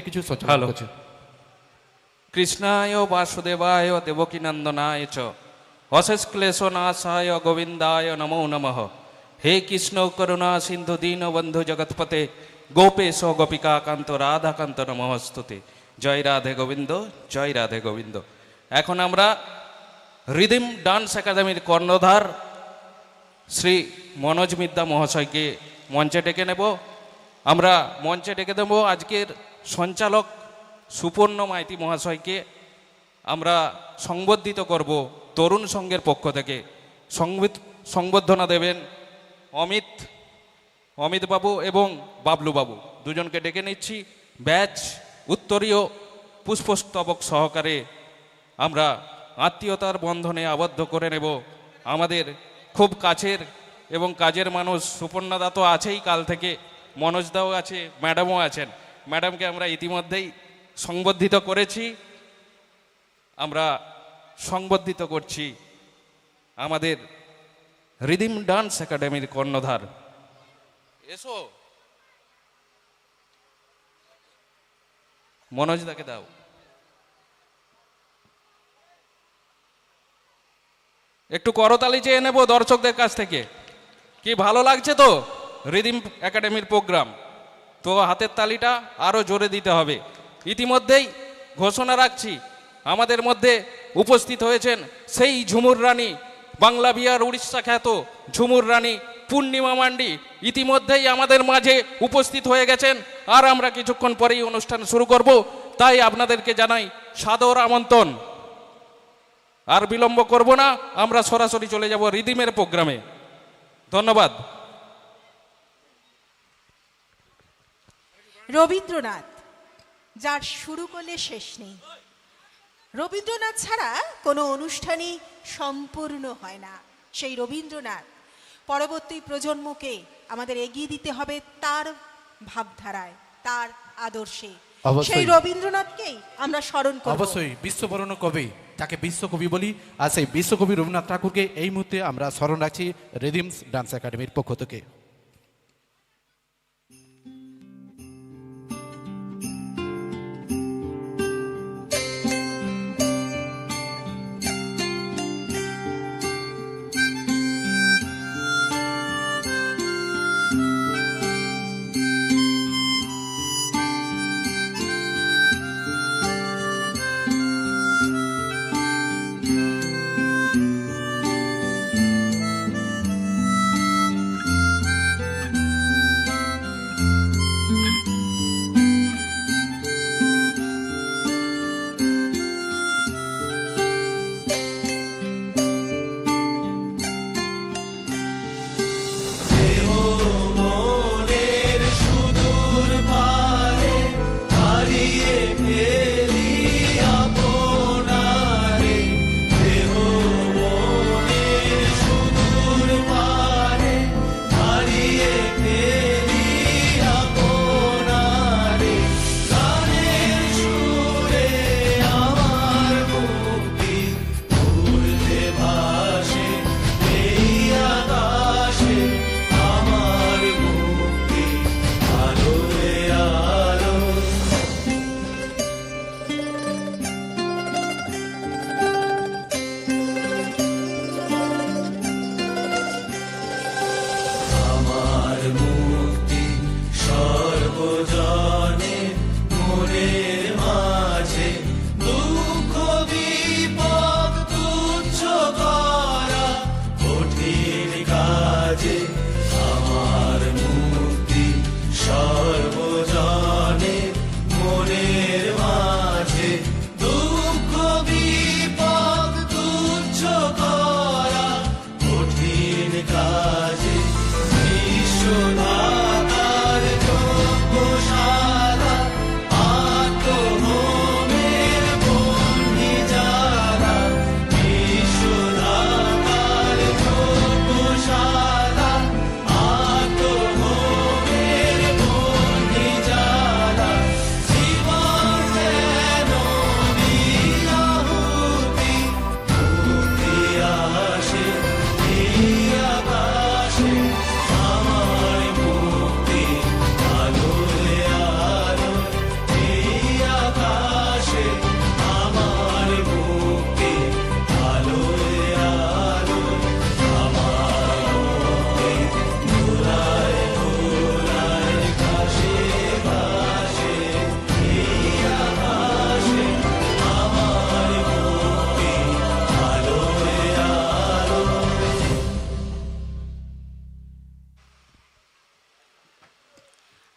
কিছু সচেতন ভালো। করছে। কৃষ্ণায় বাসুদেবায় দেবকীনন্দনায় চ। অশেষ ক্লেশ নাশায় গোবিন্দায় নমো নমঃ। হে কৃষ্ণ করুণা সিন্ধু দীন বন্ধু জগৎপতে গোপেশ গোপিকা কান্ত রাধাকান্ত নমস্তুতে। জয় রাধে গোবিন্দ জয় রাধে গোবিন্দ। এখন আমরা রিদিম ডান্স একাডেমির কর্ণধার শ্রী মনোজ মিদ্যা মহাশয়কে মঞ্চে ডেকে নেব। আমরা মঞ্চে ডেকে দেব আজকের সঞ্চালক সুপর্ণ মাইতি মহাশয়কে আমরা সংবর্ধিত করব তরুণ সংঘের পক্ষ থেকে। সংবর্ধনা দেবেন অমিত অমিত বাবু এবং বাবলু বাবু। দুজনকে ডেকে নিচ্ছি। ব্যাচ উত্তরীয় পুষ্পস্তবক সহকারে আমরা আত্মীয়তার বন্ধনে আবদ্ধ করে নেব। আমাদের খুব কাছের এবং কাজের মানুষ সুপর্ণদা তো আছেই কাল থেকে। মনোজদাও আছে, ম্যাডামও আছেন। ম্যাডামকে আমরা ইতিমধ্যেই সংবর্ধিত করেছি। আমরা সংবর্ধিত করছি আমাদের রিদিম ডান্স একাডেমির কর্ণধার। এসো। মনোজ দাকে দাও। একটু করতালি চেয়ে নেব দর্শকদের কাছ থেকে। কি ভালো লাগছে তো রিদিম একাডেমির প্রোগ্রাম? তো হাতের তালিটা আরও জোরে দিতে হবে। ইতিমধ্যেই ঘোষণা রাখছি, আমাদের মধ্যে উপস্থিত হয়েছেন সেই ঝুমুর রানী, বাংলা বিহার উড়িষ্যা খ্যাত ঝুমুর রানী পূর্ণিমা মান্ডি। ইতিমধ্যেই আমাদের মাঝে উপস্থিত হয়ে গেছেন। আর আমরা কিছুক্ষণ পরেই অনুষ্ঠান শুরু করব, তাই আপনাদেরকে জানাই সাদর আমন্ত্রণ। আর বিলম্ব করব না, আমরা সরাসরি চলে যাব রিদিমের প্রোগ্রামে। ধন্যবাদ। রবীন্দ্রনাথ যার শুরু করলে শেষ নেই। রবীন্দ্রনাথ ছাড়া কোনো অনুষ্ঠানই সম্পূর্ণ হয় না। সেই রবীন্দ্রনাথ পরবর্তী প্রজন্মকে আমাদের এগিয়ে দিতে হবে তার ভাবধারায় তার আদর্শে। সেই রবীন্দ্রনাথকেই আমরা স্মরণ করব। অবশ্যই বিশ্ববরণ কবি তাকে বিশ্বকবি বলি আর সেই বিশ্বকবি রবীন্দ্রনাথ ঠাকুরকে এই মুহূর্তে আমরা স্মরণ রাখছি রেদিমস ডান্স একাডেমির পক্ষ থেকে।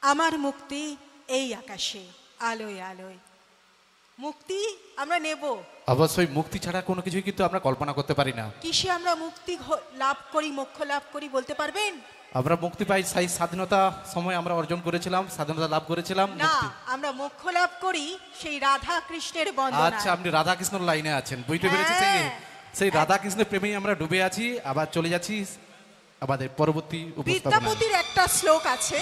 আর মুক্তি এই আকাশে আলোয় আলোয়। মুক্তি আমরা নেব। অবশ্যই মুক্তি ছাড়া কোনো কিছুই কিন্তু আমরা কল্পনা করতে পারি না। কিসে আমরা মুক্তি লাভ করি মোক্ষ লাভ করি বলতে পারবেন? আমরা মুক্তি পাই সেই স্বাধীনতা সময় আমরা অর্জন করেছিলাম স্বাধীনতা লাভ করেছিলাম না আমরা মোক্ষ লাভ করি সেই রাধা কৃষ্ণের বন্দনা। আচ্ছা আপনি রাধা কৃষ্ণর লাইনে আছেন বুঝতে পেরেছি সেই হ্যাঁ। সেই রাধা কৃষ্ণের প্রেমেই আমরা ডুবে আছি আবার চলে যাচ্ছি আমাদের পরবর্তী উপস্থাপনা বিদ্যাপতির একটা শ্লোক আছে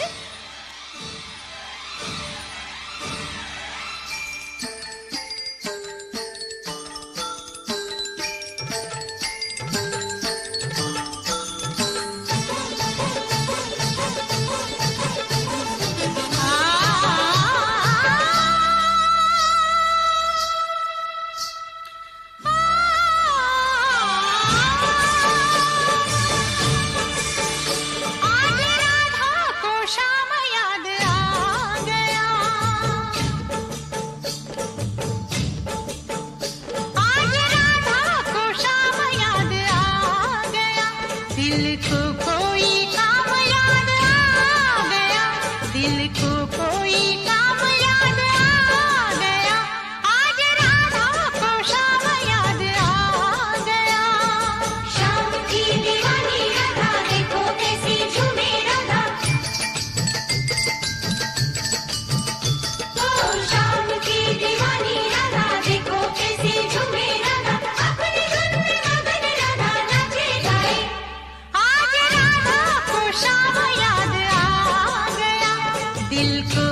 दिल को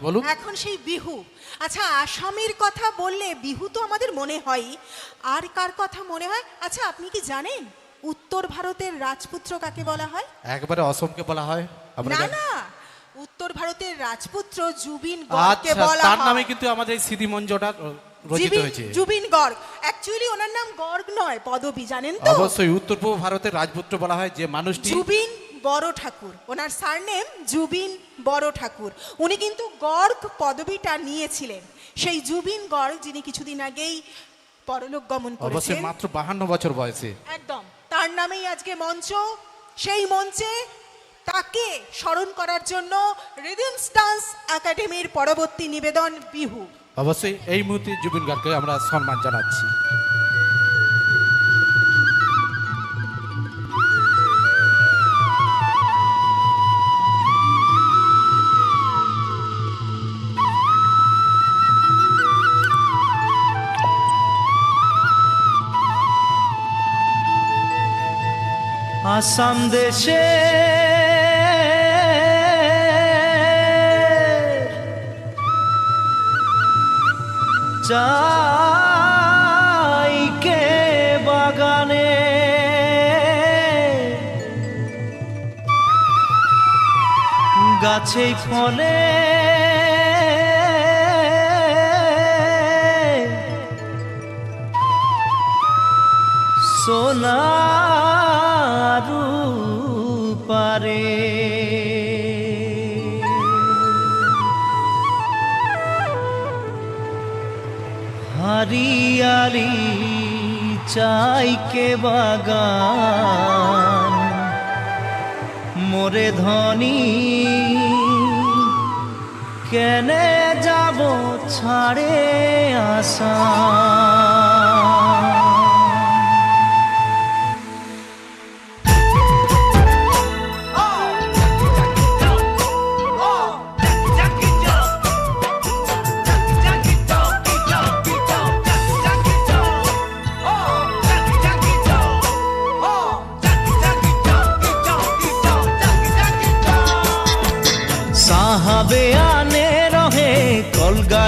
হ্যাঁ বলুন। এখন সেই বিহু। আচ্ছা আসামের কথা বললে বিহু তো আমাদের মনে হয়। আর কার কথা মনে হয়? আচ্ছা আপনি কি জানেন? উত্তর ভারতের রাজপুত্র কাকে বলা হয়? একবারে অসমকে বলা হয়। না না। উত্তর ভারতের রাজপুত্র জুবিন গড়কে আচ্ছা বলা তার নামে হয় কিন্তু আমাদের এই স্মৃতি রচিত হয়েছে। জুবিন গর্গ। অ্যাকচুয়ালি ওনার নাম গর্গ নয় পদবী জানেন তো? অবশ্যই উত্তর পূর্ব ভারতের রাজপুত্র বলা হয় যে মানুষটি জুবিন বড় ঠাকুর। ওনার সারনেম জুবিন বড় ঠাকুর। উনি কিন্তু গর্গ পদবিটা নিয়েছিলেন। সেই জুবিন গর্গ যিনি কিছুদিন আগেই পরলোক গমন করেছেন। মাত্র বাহান্ন বছর বয়সে। একদম। তার নামেই আজকে মঞ্চ। সেই মঞ্চে তাকে স্মরণ করার জন্য রিদমস ডান্স একাডেমির পরবর্তী নিবেদন বিহু। অবশ্যই এই মুহূর্তে জুবিন গার্গকে আমরা সম্মান জানাচ্ছি। আসাম দেশে। চাইকে বাগানে। গাছে ফলে সোনারু পারে। হারিয়ালি চাইকে বাগান মোরে ধনী কেনে যাব ছাড়ে আসা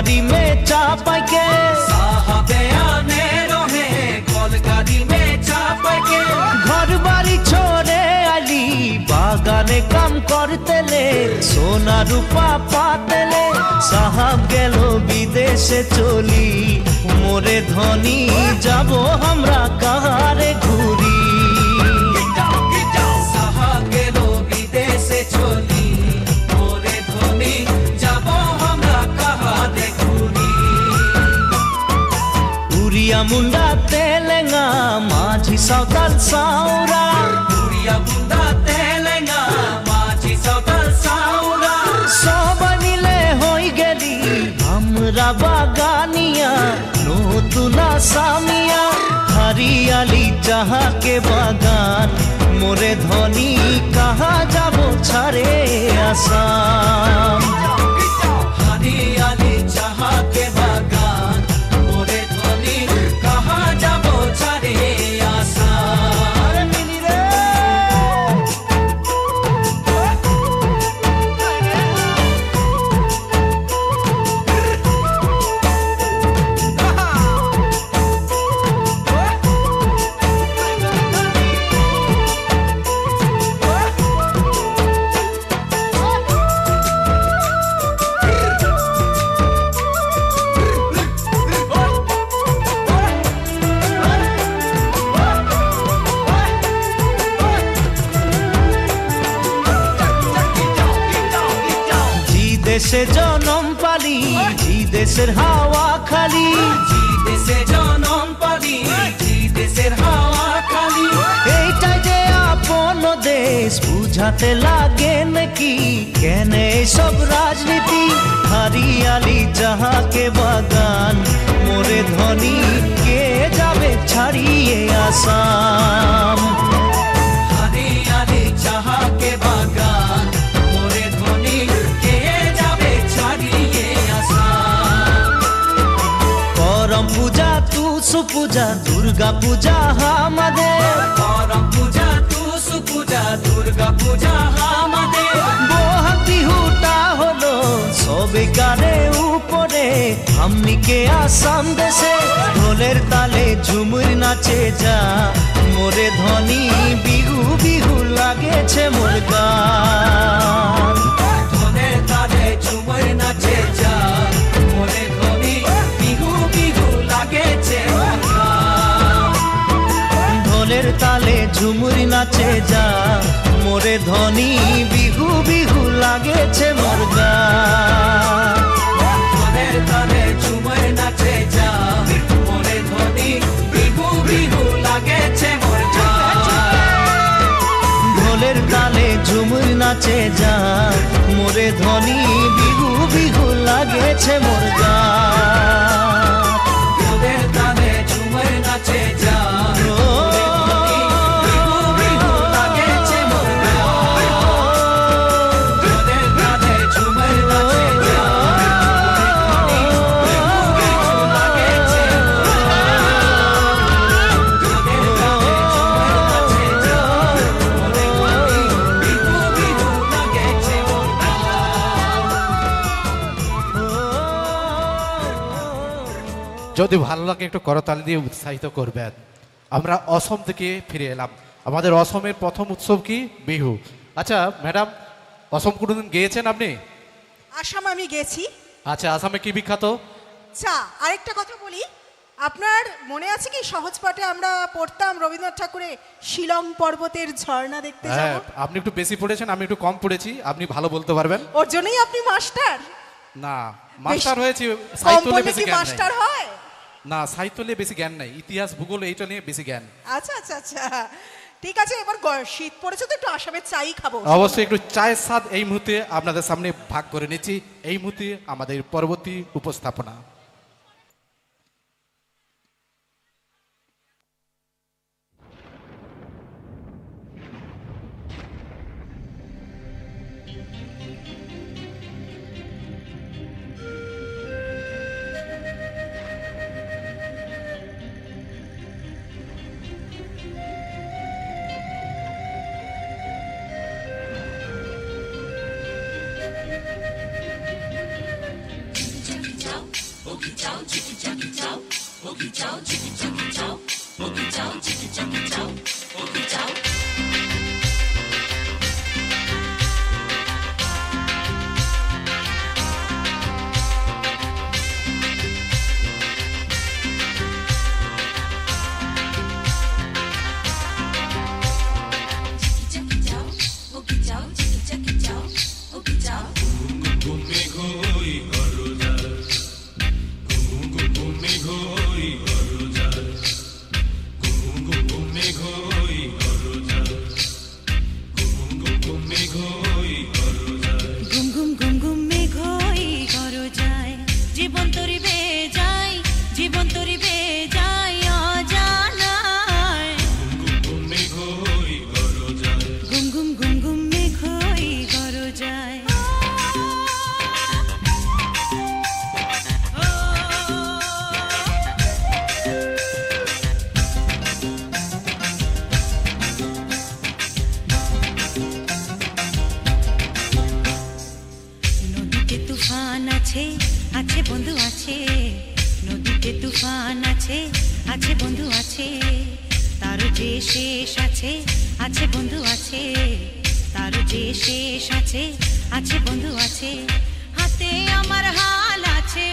कलगाड़ी में चापा के साहबे आने रहे कलगाड़ी में चापा के घर बाड़ी छोड़े आली বাগানে কাম করতেলে সোনা রূপা পাতেলে সাহাব গেল বিদেশে চলি মোরে ধনী যাব আমরা কাহারে ঘুরি উড়িয়া মুন্ডা তেলেঙ্গা মাঝি সাঁওতাল সাউরা উড়িয়া মুন্ডা তেলেঙ্গা মাঝি সাঁওতাল সাউরা সবাই মিলে হই গেলি আমরা বাগানিয়া নতুন সামিয়া হারিয়ালি চাহাকে বাগান খালি। দেশে জনম পালি দেশের হাওয়া খালি। এইটাই যে আপন দেশ, বুঝাতে লাগে নাকি? কেন সব রাজনীতি? হারিয়ালি যাহাকে বাগান, মোরে ধনী কে যাবে ছাড়িয়ে আসাম? তু সুপূজা দুর্গা পূজা আমাদের। করম পূজা তু সুপূজা দুর্গা পূজা আমাদের। বহাগ বিহুটা হলো সবে কারে উপরে। আমনিকে আসাম দেশে ঢোলের তালে ঝুমুর নাচে যা। মোরে ধনী বিহু বিহু লাগেছে মোর গান। ঝুমুরি নাচে যা। মোরে ধনী বিহু বিহু লাগেছে মোর গা। ঝুমুর নাচে যা। মোরে ধনী বিহু বিহু লাগেছে মোর গা। ঢোলের তালে ঝুমুর নাচে যা। মোরে ধনী বিহু বিহু লাগেছে মোর গা। যদি ভালো লাগে একটু করতালি দিয়ে উৎসাহিত করবেন। আমরা অসম থেকে ফিরে এলাম। আমাদের অসমের প্রথম উৎসব কি? বিহু। আচ্ছা ম্যাডাম অসম কোনোদিন গিয়েছেন আপনি? আসাম আমি গেছি। আচ্ছা আসামে কি বিখ্যাত? চা আরেকটা কথা বলি। আপনার মনে আছে কি সহজ পাঠে আমরা পড়তাম রবীন্দ্রনাথ ঠাকুরের শিলং পর্বতের ঝর্ণা দেখতে যাব? হ্যাঁ আপনি একটু বেশি পড়েছেন আমি একটু কম পড়েছি আপনি ভালো বলতে পারবেন। ওর জন্যই আপনি মাস্টার। না মাস্টার হয়েছি সাহিত্য বেশি মাস্টার হয়? না সাহিত্য নিয়ে বেশি জ্ঞান নাই ইতিহাস ভূগোল এইটা নিয়ে বেশি জ্ঞান। আচ্ছা আচ্ছা আচ্ছা। ঠিক আছে এবার গ- শীত পড়েছে তো একটু আসামের চাই খাব। অবশ্যই একটু চায়ের স্বাদ এই মুহূর্তে আপনাদের সামনে ভাগ করে নিচ্ছি। এই মুহূর্তে আমাদের পরবর্তী উপস্থাপনা। আছে, নদীতে তুফান আছে আছে বন্ধু আছে তার যে শেষ আছে আছে বন্ধু আছে তার যে শেষ আছে আছে বন্ধু আছে, হাতে আমার হাল আছে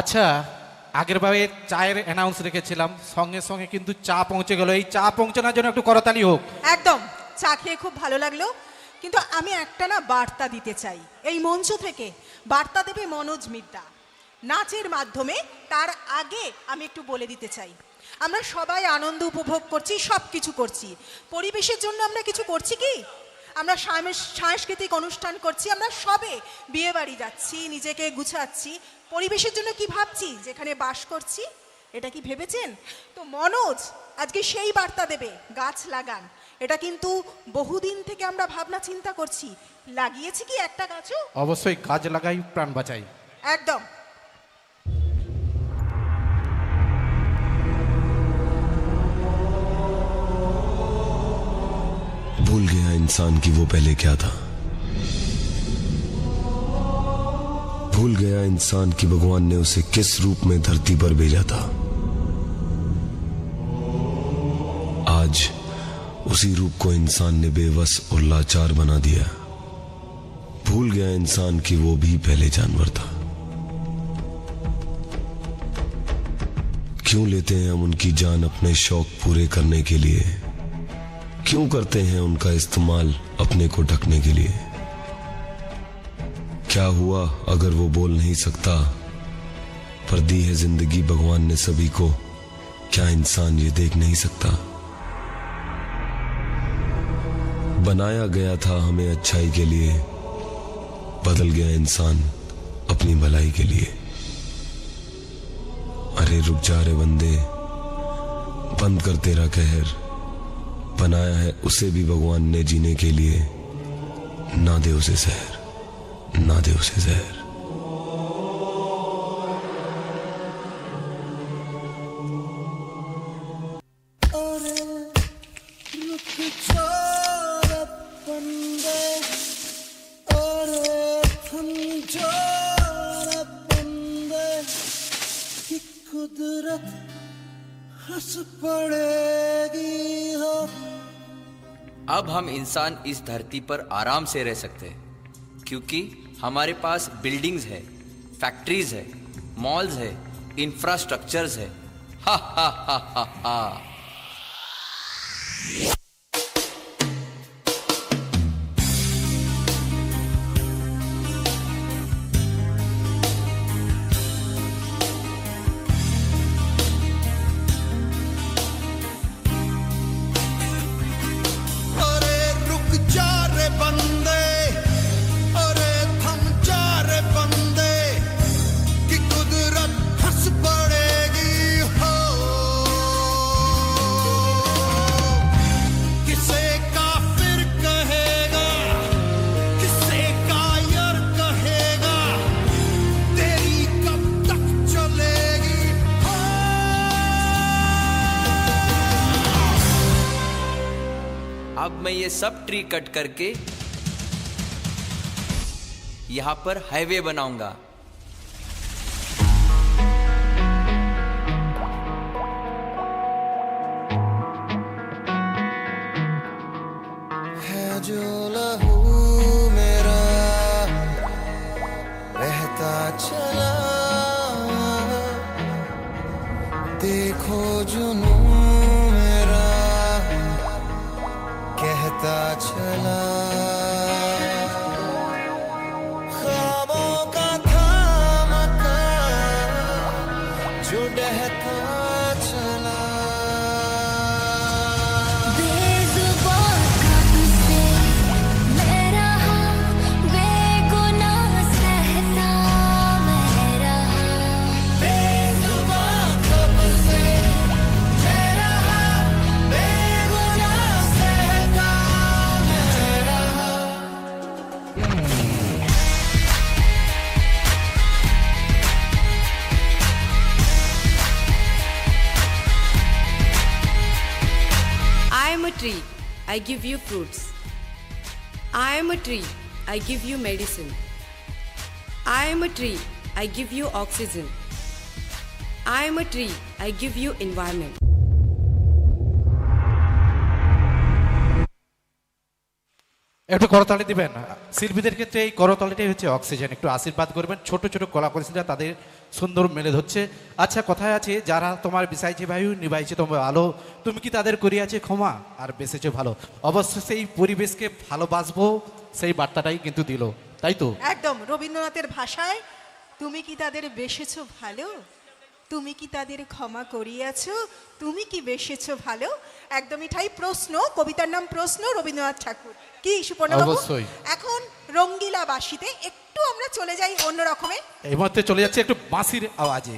আচ্ছা আগের বারে চায়ের অ্যানাউন্স রেখেছিলাম, সঙ্গে সঙ্গে কিন্তু চা পৌঁছে গেল। এই চা পৌঁছানোর জন্য একটু করতালি হোক। একদম, চা খেয়ে খুব ভালো লাগল। কিন্তু আমি একটা না বার্তা দিতে চাই। এই মঞ্চ থেকে বার্তা দেবে মনোজ মিদ্যা নাচের মাধ্যমে তার আগে আমি একটু বলে দিতে চাই। আমরা সবাই আনন্দ উপভোগ করছি সব কিছু করছি। পরিবেশের জন্য আমরা কিছু করছি কি? আমরা সাংস্কৃতিক অনুষ্ঠান করছি আমরা সবে বিয়ে বাড়ি যাচ্ছি নিজেকে গুছাচ্ছি। পরিবেশের জন্য কি ভাবছি? যেখানে বাস করছি এটা কি ভেবেছেন? তো মনোজ আজকে সেই বার্তা দেবে গাছ লাগান। এটা কিন্তু বহুদিন থেকে আমরা ভাবনা চিন্তা করছি। লাগিয়েছি কি একটা গাছও? অবশ্যই কাজ লাগাই প্রাণ বাঁচাই। একদম। इंसान की वो पहले क्या था? भूल गया इंसान की भगवान ने उसे किस रूप में धरती पर भेजा था। आज उसी रूप को इंसान ने बेबस और लाचार बना दिया। भूल गया इंसान कि वो भी पहले जानवर था। क्यों लेते हैं हम उनकी जान अपने शौक पूरे करने के लिए? क्यों करते हैं उनका इस्तेमाल अपने को ढकने के लिए? क्या हुआ अगर वो बोल नहीं सकता? पर दी है ज़िंदगी भगवान ने सभी को। क्या इंसान ये देख नहीं सकता? बनाया गया था हमें अच्छाई के लिए, बदल गया इंसान अपनी भलाई के लिए। अरे रुक जा रे बंदे, बंद कर तेरा कहर। बनाया है, उसे भी भगवान ने जीने के लिए। ना दे उसे जहर, ना दे उसे जहर। कुदरत हंस पड़ेगी अब हम इंसान इस धरती पर आराम से रह सकते हैं, क्योंकि हमारे पास बिल्डिंग्स है फैक्ट्रीज है मॉल्स है इंफ्रास्ट्रक्चर्स है। हा हा हा हा हा। ये सब ट्री कट करके यहाँ पर हाईवे बनाऊँगा। जो लहू मेरा रहता चला। देखो जुनू 却了 I give you fruits. I am a tree, I give you medicine. I am a tree, I give you oxygen. I am a tree, I give you environment. একটু করতালি দিবেন শিল্পীদের ক্ষেত্রে এই করতালিটাই হচ্ছে অক্সিজেন একটু আশীর্বাদ করবেন ছোট ছোট কলা করেছিলেন তাদের সুন্দর মেলে ধরছে। আচ্ছা কথায় আছে যারা তোমার বিষাইছে বায়ু নিবাইছে তোমার আলো তুমি কি তাদের করিয়াছে ক্ষমা? আর বেসেছে ভালো। অবশ্য সেই পরিবেশকে ভালোবাসবো সেই বার্তাটাই কিন্তু দিল। তাই তো? একদম। রবীন্দ্রনাথের ভাষায় তুমি কি তাদের বেসেছো ভালো? তুমি কি তাদের ক্ষমা করিয়াছ? তুমি কি বেসেছো ভালো? একদমই ঠাই প্রশ্ন কবিতার নাম প্রশ্ন রবীন্দ্রনাথ ঠাকুর। কি সুপর্ণবাবু? অবশ্যই। এখন রঙ্গিলা বাসিতে একটু আমরা চলে যাই অন্যরকমে এই মুহূর্তে চলে যাচ্ছে একটু বাঁশির আওয়াজে।